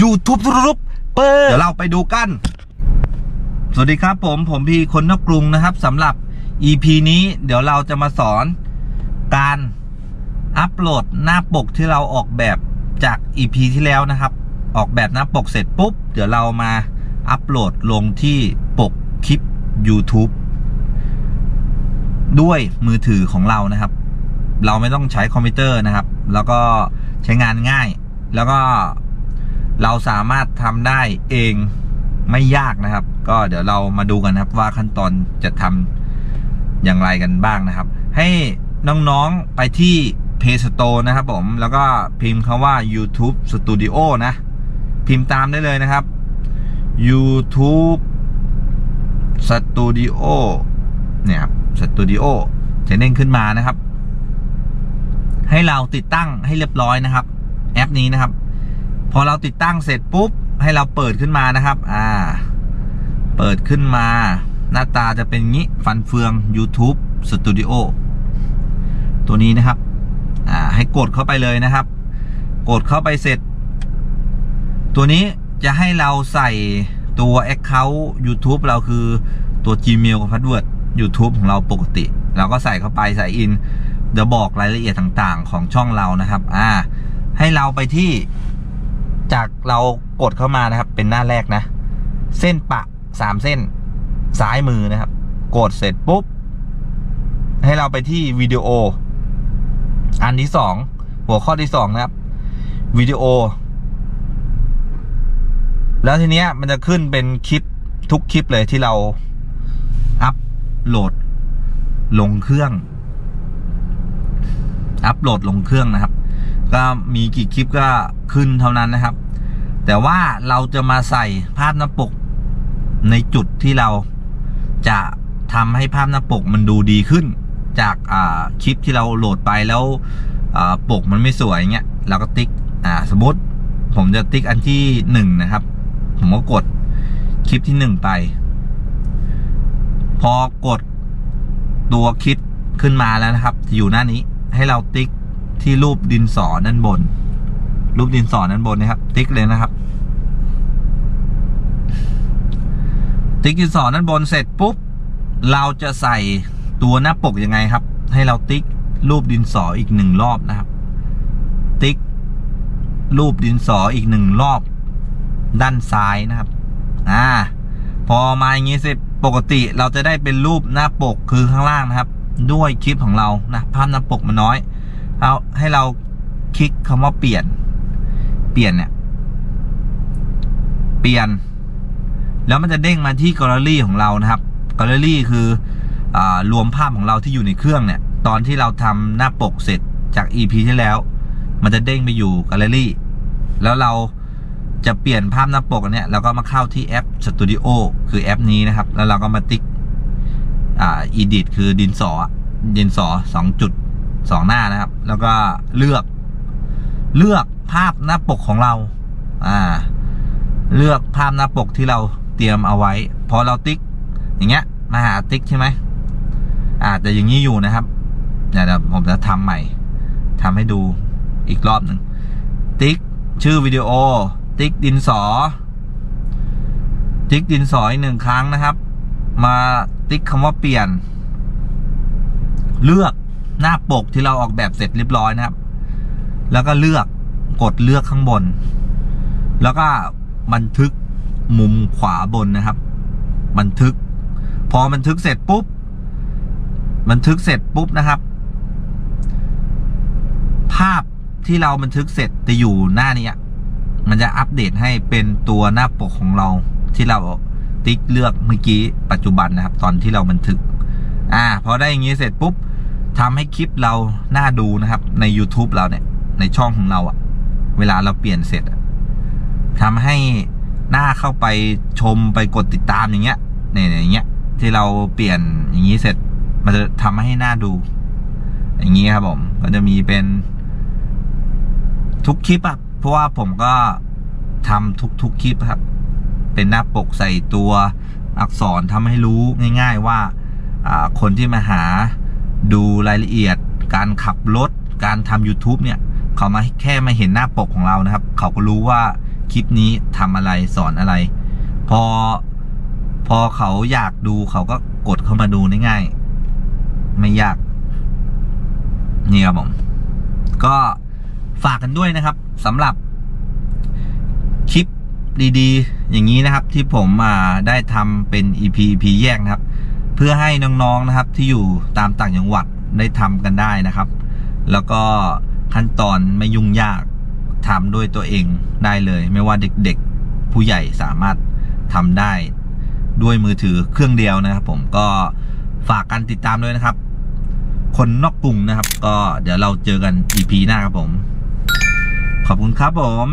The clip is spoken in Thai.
YouTube ทุบเปิดเดี๋ยวเราไปดูกัน สวัสดีครับผมผมพีคนนกกรุงนะครับสำหรับ EP นี้เดี๋ยวเราจะมาสอนการอัปโหลดหน้าปกที่เราออกแบบจาก EP ที่แล้วนะครับ ออกแบบหน้าปกเสร็จปุ๊บ เดี๋ยวเรามาอัปโหลดลงที่ปกคลิป YouTube ด้วยมือถือของเรานะครับ เราไม่ต้องใช้คอมพิวเตอร์นะครับ แล้วก็ใช้งานง่าย แล้วก็ เราสามารถทำได้เองไม่ยากนะครับ ก็เดี๋ยวเรามาดูกันครับว่าขั้นตอนจะทำอย่างไรกันบ้างนะครับ ให้น้องๆไปที่ Play Store นะครับผม แล้วก็พิมพ์คำว่า YouTube Studio นะ พิมพ์ตามได้เลยนะครับ YouTube Studio เนี่ยครับ Studio จะเด้งขึ้นมานะครับ ให้เราติดตั้งให้เรียบร้อยนะครับ แอปนี้นะครับ พอเราติดตั้งเสร็จปุ๊บ ให้เราเปิดขึ้นมานะครับ อ่า เปิดขึ้นมา หน้าตาจะเป็นงี้ฟันเฟือง YouTube Studio ตัวนี้นะครับ อ่า ให้กดเข้าไปเลยนะครับ กดเข้าไปเสร็จ ตัวนี้จะให้เราใส่ตัว Account YouTube เราคือตัว Gmail กับ Password YouTube ของเราปกติ เราก็ใส่เข้าไปใส่อิน เดี๋ยวบอกรายละเอียดต่างๆ ของช่องเรานะครับ อ่า ให้เราไปที่ จากเรากดเข้ามานะครับ เป็นหน้าแรกนะ เส้นปะสามเส้น ซ้ายมือนะครับ กดเสร็จปุ๊บ ให้เราไปที่วิดีโอ อันที่สองหัวข้อที่สองนะครับวิดีโอ แล้วทีเนี้ยมันจะขึ้นเป็นคลิปทุกคลิปเลยที่เราอัพโหลดลงเครื่อง อัพโหลดลงเครื่องนะครับ ก็มีกี่คลิปก็ขึ้นเท่านั้นนะครับ แต่ว่าเราจะมาใส่ภาพหน้าปกในจุดที่เราจะทำให้ภาพหน้าปกมันดูดีขึ้น จากคลิปที่เราโหลดไปแล้วปกมันไม่สวยเงี้ยเราก็ติ๊กสมมติผมจะติ๊กอันที่หนึ่งนะครับ ผมก็กดคลิปที่หนึ่งไป พอกดตัวคลิปขึ้นมาแล้วนะครับ อยู่หน้านี้ให้เราติ๊ก ที่รูปดินสอด้านบน รูปดินสอด้านบนนะครับ ติ๊กเลยนะครับ ติ๊กดินสอด้านบนเสร็จปุ๊บ เราจะใส่ตัวหน้าปกยังไงครับ ให้เราติ๊กรูปดินสออีกหนึ่งรอบนะครับ ติ๊ก รูปดินสออีกหนึ่งรอบ ด้านซ้ายนะครับ อ่า พอมาอย่างนี้เสร็จปกติเราจะได้เป็นรูปหน้าปกคือข้างล่างนะครับ ด้วยคลิปของเรานะภาพหน้าปกมันน้อย เอาให้เราคลิกคำว่าเปลี่ยน เปลี่ยนเนี่ย เปลี่ยน แล้วมันจะเด้งมาที่แกลเลอรี่ของเรานะครับแกลเลอรี่คืออรวมภาพของเราที่อยู่ในเครื่องเนี่ย ตอนที่เราทำหน้าปกเสร็จจาก EP ที่แล้ว มันจะเด้งไปอยู่แกลเลอรี่ แล้วเราจะเปลี่ยนภาพหน้าปกอันเนี้ยเราก็มาเข้าที่แอป Studio คือแอปนี้นะครับ แล้วเราก็มาติ๊กอ่า edit คือดินสอดินสอสองจุด สองหน้านะครับ แล้วก็เลือกเลือกภาพหน้าปกของเรา อ่า เลือกภาพหน้าปกที่เราเตรียมเอาไว้ พอเราติ๊ก อย่างเงี้ย มาหาติ๊กใช่ไหมอ่าแต่อย่างนี้อยู่นะครับเดี๋ยวผมจะทำใหม่ทำให้ดูอีกรอบหนึ่ง ติ๊ก ชื่อวิดีโอ ติ๊กดินสอ ติ๊กดินสออีกหนึ่งครั้งนะครับ มาติ๊กคำว่าเปลี่ยน เลือก หน้าปกที่เราออกแบบเสร็จเรียบร้อยนะครับ แล้วก็เลือกกดเลือกข้างบน แล้วก็บันทึกมุมขวาบนนะครับ บันทึก พอบันทึกเสร็จปุ๊บ บันทึกเสร็จปุ๊บนะครับ ภาพที่เราบันทึกเสร็จจะอยู่หน้านี้มันจะอัปเดตให้เป็นตัวหน้าปกของเราที่เราติ๊กเลือกเมื่อกี้ปัจจุบันนะครับ ตอนที่เราบันทึก อ่าพอได้อย่างนี้เสร็จปุ๊บ ทำให้คลิปเราน่าดูนะครับ ใน YouTube เราเนี่ย ในช่องของเราอะเวลาเราเปลี่ยนเสร็จอะทำให้หน้าเข้าไปชมไปกดติดตามอย่างเงี้ยเนี่ยอย่างเงี้ย ที่เราเปลี่ยนอย่างนี้เสร็จ มันจะทำให้หน้าดู อย่างนี้ครับผม ก็จะมีเป็นทุกคลิปอะเพราะว่าผมก็ทำทุกทุกๆคลิปครับ เป็นหน้าปกใส่ตัวอักษรทำให้รู้ง่าย ๆว่าคนที่มาหา ดูรายละเอียด การขับรถ การทำ YouTube เนี่ย เขามาแค่มาเห็นหน้าปกของเรานะครับ เขาก็รู้ว่าคลิปนี้ทำอะไรสอนอะไร พอ พอเขาอยากดูเขาก็กดเข้ามาดูง่ายๆไม่ยาก นี่ครับผม ก็ฝากกันด้วยนะครับสำหรับคลิปดีๆ อย่างนี้นะครับที่ผมได้ทำเป็น EP EP แยกนะครับ เพื่อให้น้องๆนะครับที่อยู่ตามต่างจังหวัดได้ทำกันได้นะครับ แล้วก็ขั้นตอนไม่ยุ่งยากทำด้วยตัวเองได้เลย ไม่ว่าเด็กๆผู้ใหญ่สามารถทำได้ด้วยมือถือเครื่องเดียวนะครับ ผมก็ฝากกันติดตามด้วยนะครับ คนนอกกรุงนะครับ ก็เดี๋ยวเราเจอกัน EP หน้าครับผม ขอบคุณครับผม